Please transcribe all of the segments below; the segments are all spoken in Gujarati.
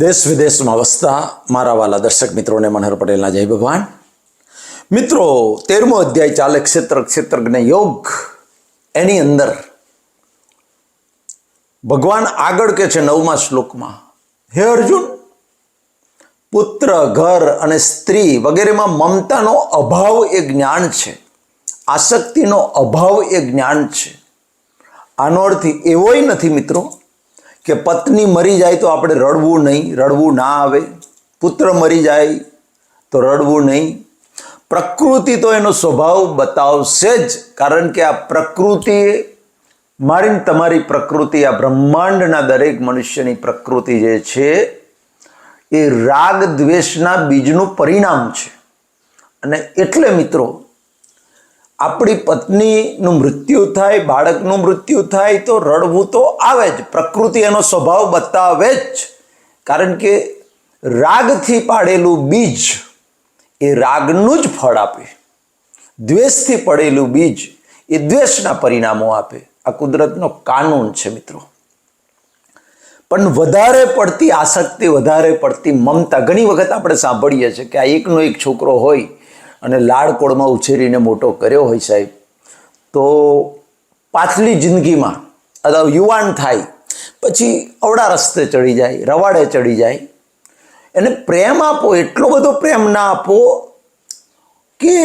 દેશ વિદેશમાં વસતા મારા વાલા દર્શક મિત્રોને મનહર પટેલના જય ભગવાન. મિત્રો, તેરમો અધ્યાય ચાલે ક્ષેત્ર, ક્ષેત્રજ્ઞ યોગ. એની અંદર ભગવાન આગળ કે છે નવમા શ્લોકમાં? હે અર્જુન, પુત્ર, ઘર અને સ્ત્રી વગેરેમાં મમતાનો અભાવ એ જ્ઞાન છે. આસક્તિનો અભાવ એ જ્ઞાન છે. આનો અર્થ એવોય નથી મિત્રો કે પત્ની મરી જાય તો આપણે રડવું નહીં, રડવું ના આવે. પુત્ર મરી જાય તો રડવું નહીં. પ્રકૃતિ તો એનો સ્વભાવ બતાવશે જ, કારણ કે આ પ્રકૃતિ, મારી તમારી પ્રકૃતિ, આ બ્રહ્માંડના દરેક મનુષ્યની પ્રકૃતિ જે છે, એ રાગ દ્વેષના બીજનું પરિણામ છે. અને એટલે મિત્રો આપણી પત્નીનું મૃત્યુ થાય, બાળકનું મૃત્યુ થાય તો રડવું તો આવે જ, પ્રકૃતિ એનો સ્વભાવ બતાવે જ. કારણ કે રાગથી પાડેલું બીજ એ રાગનું જ ફળ આપે. દ્વેષથી પડેલું બીજ એ દ્વેષના પરિણામો આપે. આ કુદરતનો કાનૂન છે મિત્રો. પણ વધારે પડતી આસક્તિ, વધારે પડતી મમતા, ઘણી વખત આપણે સાંભળીએ છીએ કે આ એકનો એક છોકરો હોય અને લાડકોળમાં ઉછેરીને મોટો કર્યો હોય સાહેબ, તો પાછલી જિંદગીમાં અથવા યુવાન થાય, પછી અવડા રસ્તે ચડી જાય, રવાડે ચડી જાય, એને પ્રેમ આપો, એટલો બધો પ્રેમ ના આપો કે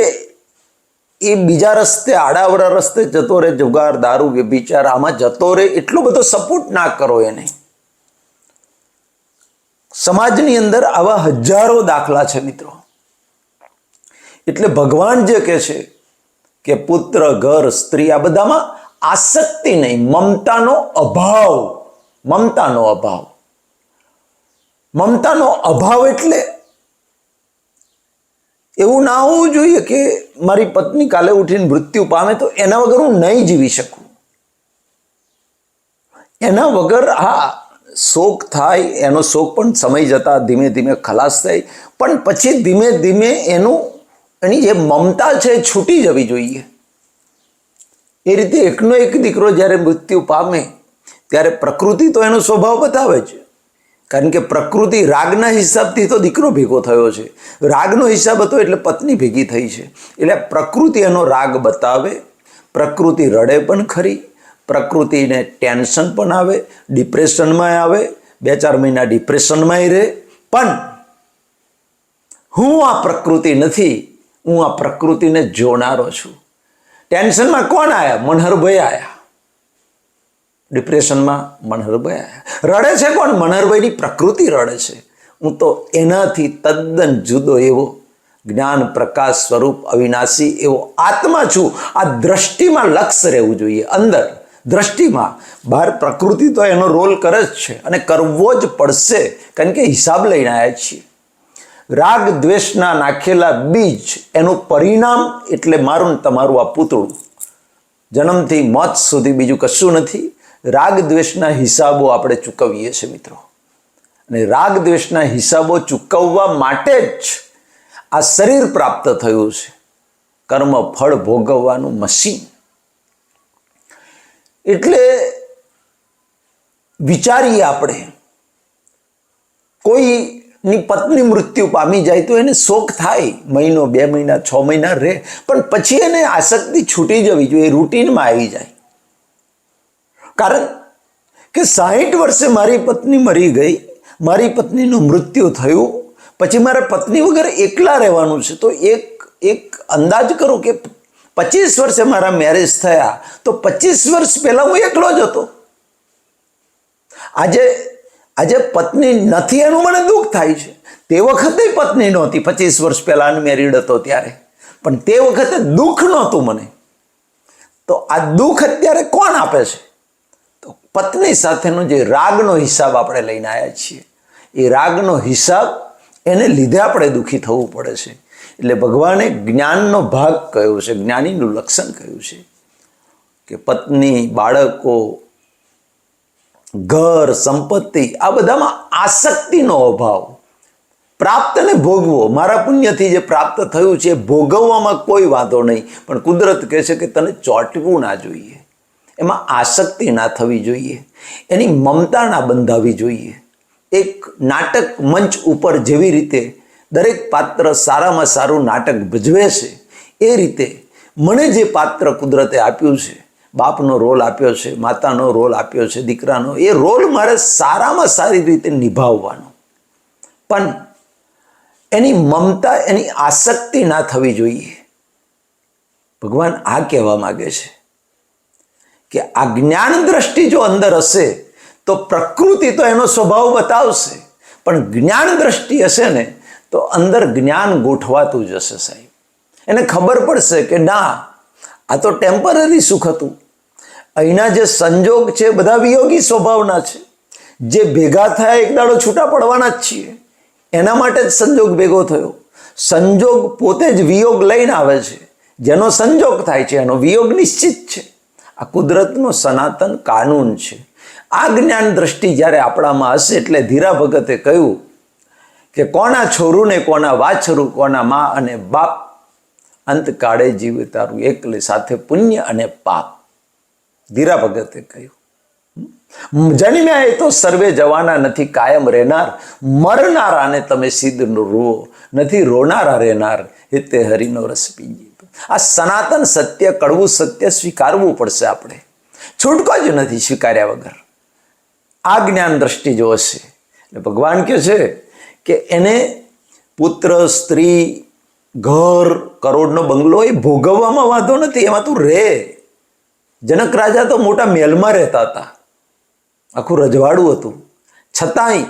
એ બીજા રસ્તે આડાવડા રસ્તે જતો રહે, જુગાર, દારૂ, વ્યભિચાર, આમાં જતો રહે, એટલો બધો સપોર્ટ ના કરો એને. સમાજની અંદર આવા હજારો દાખલા છે મિત્રો. એટલે ભગવાન જે કહે છે કે પુત્ર, ઘર, સ્ત્રી આ બધામાં આસક્તિ નહીં, મમતાનો અભાવ મમતાનો અભાવ. મમતાનો અભાવ એટલે એવું ના હોવું જોઈએ કે મારી પત્ની કાલે ઉઠીને મૃત્યુ પામે તો એના વગર હું નહીં જીવી શકું. એના વગર હા શોક થાય, એનો શોક પણ સમય જતા ધીમે ધીમે ખલાસ થાય, પણ પછી ધીમે ધીમે એનું એની જે મમતા છે છૂટી જવી જોઈએ. એ રીતે એકનો એક દીકરો જ્યારે મૃત્યુ પામે, ત્યારે પ્રકૃતિ તો એનો સ્વભાવ બતાવે છે. કારણ કે પ્રકૃતિ રાગના હિસાબથી તો દીકરો ભેગો થયો છે. રાગનો હિસાબ હતો એટલે પત્ની ભેગી થઈ છે. એટલે પ્રકૃતિ એનો રાગ બતાવે, પ્રકૃતિ રડે પણ ખરી, પ્રકૃતિને ટેન્શન પણ આવે, ડિપ્રેશનમાં આવે, બે ચાર મહિના ડિપ્રેશનમાં રહે. પણ હું આ પ્રકૃતિ નથી હું આ પ્રકૃતિને જોનારો છું. ટેન્શનમાં કોણ આવ્યા મનહરભાઈ આવ્યા ડિપ્રેશનમાં મનહરભાઈ આવ્યા રડે છે કોણ? મનહરભાઈની પ્રકૃતિ રડે છે. હું તો એનાથી તદ્દન જુદો એવો જ્ઞાન પ્રકાશ સ્વરૂપ અવિનાશી એવો આત્મા છું. આ દ્રષ્ટિમાં લક્ષ રહેવું જોઈએ. અંદર દ્રષ્ટિમાં બહાર પ્રકૃતિ તો એનો રોલ કરે જ છે અને કરવો જ પડશે. કારણ કે હિસાબ લઈને આવ્યા છીએ. રાગ દ્વેષના નાખેલા બીજ એનું પરિણામ એટલે મારું તમારું આ પૂતળું. જન્મથી મોત સુધી બીજું કશું નથી. રાગ દ્વેષના હિસાબો આપણે ચૂકવીએ છીએ મિત્રો. અને રાગ દ્વેષના હિસાબો ચૂકવવા માટે જ આ શરીર પ્રાપ્ત થયું છે. કર્મ ફળ ભોગવવાનું મશીન. એટલે વિચારીએ આપણે કોઈની પત્ની મૃત્યુ પામી જાય તો એને શોક થાય. મહિનો, બે મહિના, છ મહિના રહે. પણ પછી એને આસક્તિ છૂટી જવી જોઈએ રૂટીનમાં આવી જાય. કારણ કે સાહીઠ વર્ષે મારી પત્ની મરી ગઈ, મારી પત્નીનું મૃત્યુ થયું, પછી મારે પત્ની વગર એકલા રહેવાનું છે, તો એક એક અંદાજ કરો કે પચીસ વર્ષે મારા મેરેજ થયા, તો પચીસ વર્ષ પહેલાં હું એકલો જ હતો. આજે આજે પત્ની નથી એનું મને દુઃખ થાય છે. તે વખતે પત્ની નહોતી, પચીસ વર્ષ પહેલાં અનમેરીડ હતો ત્યારે. પણ તે વખતે દુઃખ નહોતું મને. તો આ દુઃખ અત્યારે કોણ આપે છે? તો પત્ની સાથેનો જે રાગનો હિસાબ આપણે લઈને આવ્યા છીએ, એ રાગનો હિસાબ એને લીધે આપણે દુઃખી થવું પડે છે. એટલે ભગવાને જ્ઞાનનો ભાગ કયો છે? જ્ઞાનીનું લક્ષણ કયું છે? કે પત્ની, બાળકો ઘર, સંપત્તિ, આ બધામાં આસક્તિનો અભાવ. પ્રાપ્ત ને ભોગવો. મારા પુણ્યથી જે પ્રાપ્ત થયું છે, ભોગવવામાં કોઈ વાંધો નહીં. પણ કુદરત કહે છે કે તને ચોંટવું ના જોઈએ. એમાં આસક્તિ ના થવી જોઈએ. એની મમતા ના બંધાવી જોઈએ. એક નાટક મંચ ઉપર જેવી રીતે દરેક પાત્ર સારામાં સારું નાટક ભજવે છે, એ રીતે મને જે પાત્ર કુદરતે આપ્યું છે બાપનો રોલ આપ્યો છે, માતાનો રોલ આપ્યો છે, દીકરાનો, એ રોલ મારે સારામાં સારી રીતે નિભાવવાનો. પણ એની મમતા, એની આસક્તિ ના થવી જોઈએ. ભગવાન આ કહેવા માગે છે કે આ જ્ઞાન દ્રષ્ટિ જો અંદર હશે, તો પ્રકૃતિ તો એનો સ્વભાવ બતાવશે. પણ જ્ઞાન દ્રષ્ટિ હશે ને, તો અંદર જ્ઞાન ગોઠવાતું જશે સાહેબ. એને ખબર પડશે કે ના, આ તો ટેમ્પરરી સુખ હતું. અહીંના જે સંજોગ છે, બધા વિયોગી સ્વભાવના છે. જે ભેગા થયા એક દાડો છૂટા પડવાના જ છીએ. એના માટે જ સંજોગ ભેગો થયો. સંજોગ પોતે જ વિયોગ લઈને આવે છે. જેનો સંજોગ થાય છે, એનો વિયોગ નિશ્ચિત છે. આ કુદરતનો સનાતન કાનૂન છે. આ જ્ઞાન દ્રષ્ટિ જ્યારે આપણામાં હશે એટલે ધીરા ભગતે કહ્યું કે કોના છોરું ને કોના વાછરું, કોના મા અને બાપ અંતકાળે જીવ તારું એકલે સાથે પુણ્ય અને પાપ. ધીરા ભગતે કહ્યું જન્મ્યા એ તો સર્વે જવાના નથી, કાયમ રહેનાર, મરનારાને તમે સિદ્ધ રો નથી રોનારા રહેનાર, એ તે હરિનો રસ પીજી. આ સનાતન સત્ય, કડવું સત્ય સ્વીકારવું પડશે આપણે. છૂટકો જ નથી સ્વીકાર્યા વગર. આ જ્ઞાન દ્રષ્ટિ જો હશે, એટલે ભગવાન કહે છે કે એને પુત્ર, સ્ત્રી, ઘર, કરોડનો બંગલો એ ભોગવવામાં વાંધો નથી, એમાં તું રહે જનક રાજા તો મોટા મહેલમાં રહેતા હતા. આખું રજવાડું હતું. છતાંય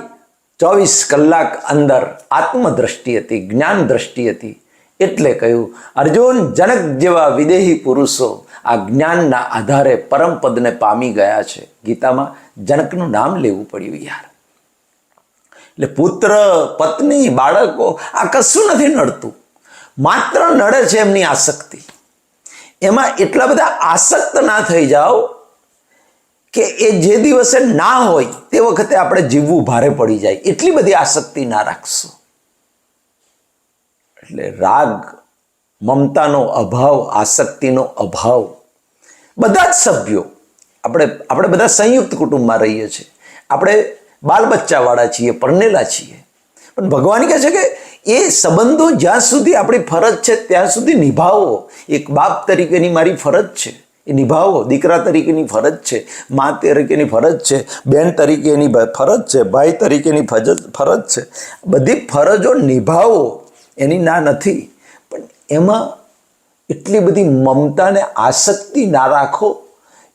ચોવીસ કલાક અંદર આત્મદ્રષ્ટિ હતી જ્ઞાન દ્રષ્ટિ હતી. એટલે કહ્યું, અર્જુન, જનક જેવા વિદેહી પુરુષો આ જ્ઞાનના આધારે પરમપદને પામી ગયા છે. ગીતામાં જનકનું નામ લેવું પડ્યું યાર. એટલે પુત્ર, પત્ની, બાળકો આ કશું નથી નડતું. માત્ર નડે છે એમની આસક્તિ. એમાં એટલા બધા આસક્ત ના થઈ જાઓ કે એ જે દિવસે ના હોય તે વખતે આપણે જીવવું ભારે પડી જાય. એટલી બધી આસક્તિ ના રાખશો. એટલે રાગ, મમતાનો અભાવ, આસક્તિનો અભાવ, બધા જ સભ્યો, આપણે આપણે બધા સંયુક્ત કુટુંબમાં રહીએ છીએ. આપણે બાલ બચ્ચાવાળા છીએ, પરણેલા છીએ. પણ ભગવાન કહે છે કે એ સંબંધો જ્યાં સુધી આપણી ફરજ છે, ત્યાં સુધી નિભાવો. એક બાપ તરીકેની મારી ફરજ છે. એ નિભાવો. દીકરા તરીકેની ફરજ છે. મા તરીકેની ફરજ છે. બેન તરીકેની ફરજ છે. ભાઈ તરીકેની ફરજ ફરજ છે. બધી ફરજો નિભાવો. એની ના નથી. પણ એમાં એટલી બધી મમતાને આસક્તિ ના રાખો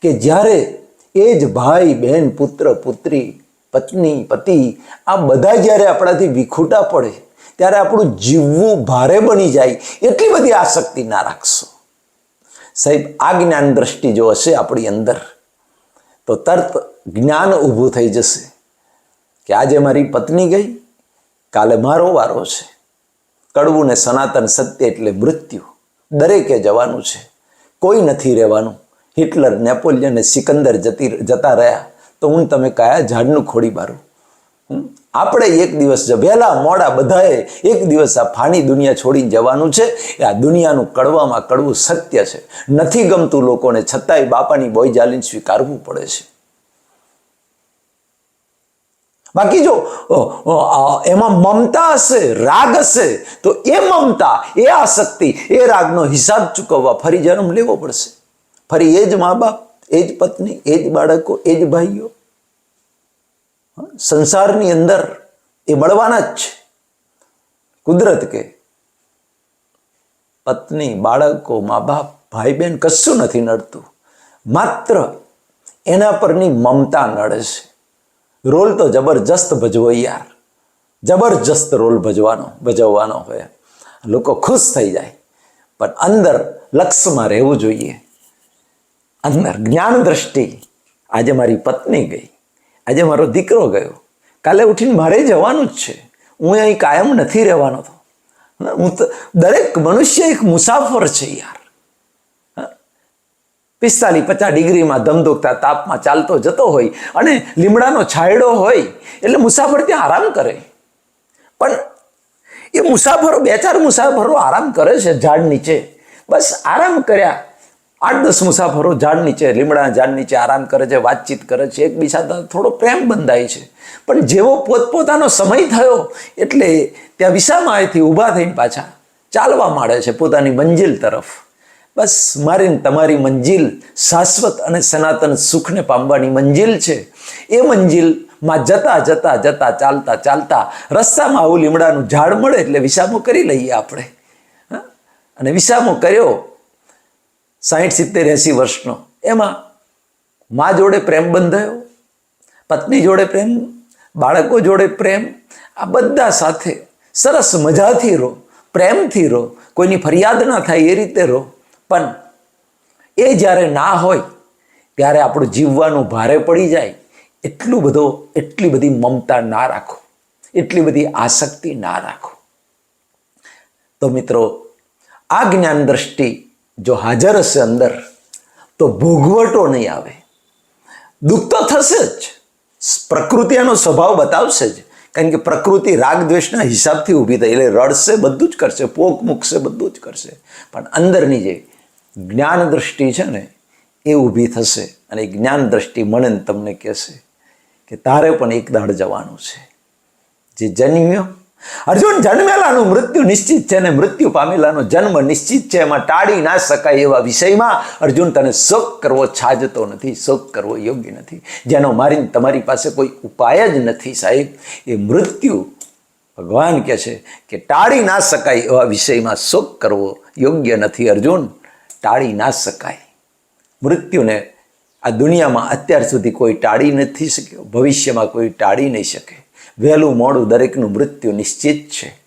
કે જ્યારે એ જ ભાઈ બહેન પુત્ર, પુત્રી પત્ની, પતિ, આ બધા જ્યારે આપણાથી વિખૂટા પડે, ત્યારે આપણું જીવવું ભારે બની જાય, એટલી બધી આસક્તિ ના રાખશો. સાહેબ, આ જ્ઞાન દ્રષ્ટિ જો હશે આપણી અંદર, તો તરત જ્ઞાન ઊભું થઈ જશે કે આજે મારી પત્ની ગઈ, કાલે મારો વારો છે. કડવું ને સનાતન સત્ય એટલે મૃત્યુ. દરેકે જવાનું છે. કોઈ નથી રહેવાનું. હિટલર, નેપોલિયન અને સિકંદર જતી, જતા રહ્યા. તો હું તમે કયા ઝાડનું ખોડી મારું આપણે એક દિવસ જભેલા મોડા બધાએ એક દિવસ આ ફાની દુનિયા છોડીને જવાનું છે. એ આ દુનિયાનું કડવામાં કડવું સત્ય છે. નથી ગમતું લોકોને છતાંય બાપાની બોય જાલીને સ્વીકારવું પડે છે. બાકી જો એમાં મમતા હશે, રાગ હશે, તો એ મમતા, એ આસક્તિ, એ રાગનો હિસાબ ચૂકવવા ફરી જન્મ લેવો પડશે. ફરી એ જ મા બાપ, એ જ પત્ની, એ જ બાળકો, એ જ ભાઈઓ. સંસારની અંદર એ બળવાના જ છે. કુદરત કે પત્ની, બાળકો, મા બાપ, ભાઈ બહેન કશું નથી નડતું. માત્ર એના પરની મમતા નડે છે રોલ તો જબરજસ્ત ભજવો યાર. જબરજસ્ત રોલ ભજવાનો, ભજવવાનો હોય. લોકો ખુશ થઈ જાય. પણ અંદર લક્ષમાં રહેવું જોઈએ. અંદર જ્ઞાન દ્રષ્ટિ આજે મારી પત્ની ગઈ. આજે મારો દીકરો ગયો. કાલે ઉઠીને મારે જવાનું જ છે. હું અહીં કાયમ નથી રહેવાનો તો. હું તો દરેક મનુષ્ય એક મુસાફર છે યાર. પિસ્તાલીસ પચાસ ડિગ્રીમાં ધમધોકતા તાપમાં ચાલતો જતો હોય અને લીમડાનો છાંયડો હોય એટલે મુસાફર ત્યાં આરામ કરે. પણ એ મુસાફરો, બે ચાર મુસાફરો આરામ કરે છે ઝાડ નીચે. બસ આરામ કર્યા. આઠ દસ મુસાફરો ઝાડ નીચે લીમડાના ઝાડ નીચે આરામ કરે છે, વાતચીત કરે છે, એકબીજા સાથે થોડો પ્રેમ બંધાય છે. પણ જેવો પોતપોતાનો સમય થયો, એટલે ત્યાં વિસામાએથી ઊભા થઈને પાછા ચાલવા માંડે છે પોતાની મંજિલ તરફ. બસ મારી તમારી મંજિલ શાશ્વત અને સનાતન સુખને પામવાની મંજિલ છે. એ મંજિલમાં જતા જતા જતા ચાલતા ચાલતા રસ્તામાં આવું લીમડાનું ઝાડ મળે એટલે વિસામો કરી લઈએ આપણે? અને વિસામો કર્યો સાહીઠ સિત્તેર એંસી વર્ષનો. એમાં મા જોડે પ્રેમ બંધાયો, પત્ની જોડે પ્રેમ, બાળકો જોડે પ્રેમ, આ બધા સાથે સરસ મજાથી રહો, પ્રેમથી રહો, કોઈની ફરિયાદ ના થાય એ રીતે રહો. પણ એ જ્યારે ના હોય, ત્યારે આપણું જીવવાનું ભારે પડી જાય. એટલું બધો, એટલી બધી મમતા ના રાખો. એટલી બધી આસક્તિ ના રાખો. તો મિત્રો, આ જ્ઞાન દ્રષ્ટિ જો હાજર હશે અંદર, તો ભોગવટો નહીં આવે. દુઃખ તો થશે જ. પ્રકૃતિ એનો સ્વભાવ બતાવશે જ. કારણ કે પ્રકૃતિ રાગ દ્વેષના હિસાબથી ઊભી થઈ એટલે રડશે બધું જ કરશે, પોક મૂકશે બધું જ કરશે. પણ અંદરની જે જ્ઞાન દ્રષ્ટિ છે ને, એ ઊભી થશે. અને જ્ઞાન દ્રષ્ટિ મને તમને કહેશે કે તારે પણ એક દાડ જવાનું છે. જે જન્મ્યો અર્જુન જન્મેલાનું મૃત્યુ નિશ્ચિત છે અને મૃત્યુ પામેલાનો જન્મ નિશ્ચિત છે. એમાં ટાળી ના શકાય એવા વિષયમાં અર્જુન તને શોક કરવો છાજતો નથી, શોક કરવો યોગ્ય નથી. જેનો મારીને તમારી પાસે કોઈ ઉપાય જ નથી સાહેબ. એ મૃત્યુ ભગવાન કહે છે કે ટાળી ના શકાય એવા વિષયમાં શોક કરવો યોગ્ય નથી અર્જુન. ટાળી ના શકાય. મૃત્યુને આ દુનિયામાં અત્યાર સુધી કોઈ ટાળી નથી શક્યો, ભવિષ્યમાં કોઈ ટાળી નહીં શકે. વહેલું મોડું દરેકનું મૃત્યુ નિશ્ચિત છે.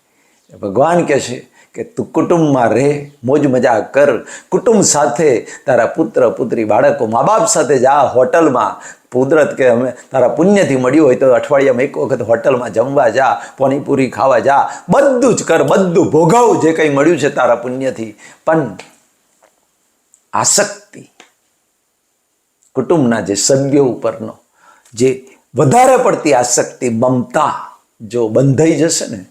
ભગવાન કહે છે કે તું કુટુંબમાં રહે, મોજ મજા કર. કુટુંબ સાથે તારા પુત્ર, પુત્રી, બાળકો મા બાપ સાથે જા હોટલમાં. કુદરત કે અમે તારા પુણ્યથી મળ્યું હોય તો અઠવાડિયામાં એક વખત હોટલમાં જમવા જા, પાણીપુરી ખાવા જા. બધું જ કર, બધું ભોગવ જે કંઈ મળ્યું છે તારા પુણ્યથી. પણ આસક્તિ કુટુંબના જે સભ્યો ઉપરનો, જે વધારે પડતી આસક્તિ મમતા જો બંધાઈ જશે ને,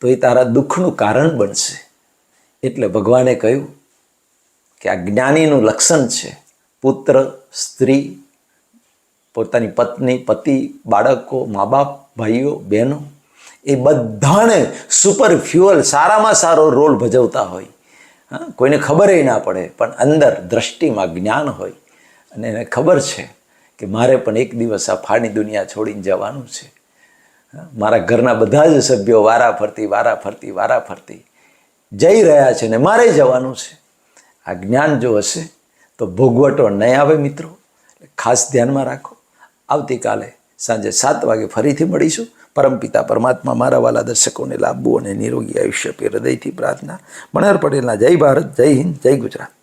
તો એ તારા દુઃખનું કારણ બનશે. એટલે ભગવાને કહ્યું કે આ જ્ઞાનીનું લક્ષણ છે, પુત્ર, સ્ત્રી, પોતાની પત્ની, પતિ, બાળકો મા બાપ ભાઈઓ, બહેનો, એ બધાને સુપર ફ્યુઅલ સારામાં સારો રોલ ભજવતા હોય. હા, કોઈને ખબર ના પડે, પણ અંદર દ્રષ્ટિમાં જ્ઞાન હોય. અને એને ખબર છે કે મારે પણ એક દિવસ આ ફાળની દુનિયા છોડીને જવાનું છે. મારા ઘરના બધા જ સભ્યો વારા ફરતી વારા ફરતી વારા ફરતી જઈ રહ્યા છે ને મારે જવાનું છે. આ જ્ઞાન જો હશે તો ભોગવટો નહીં આવે મિત્રો. ખાસ ધ્યાનમાં રાખો. આવતીકાલે સાંજે સાત વાગે ફરીથી મળીશું. પરમપિતા પરમાત્મા મારા વાલા દર્શકોને લાંબુ અને નિરોગી આયુષ્ય પે હૃદયથી પ્રાર્થના. મનહર પટેલના જય ભારત, જય હિન્દ, જય ગુજરાત.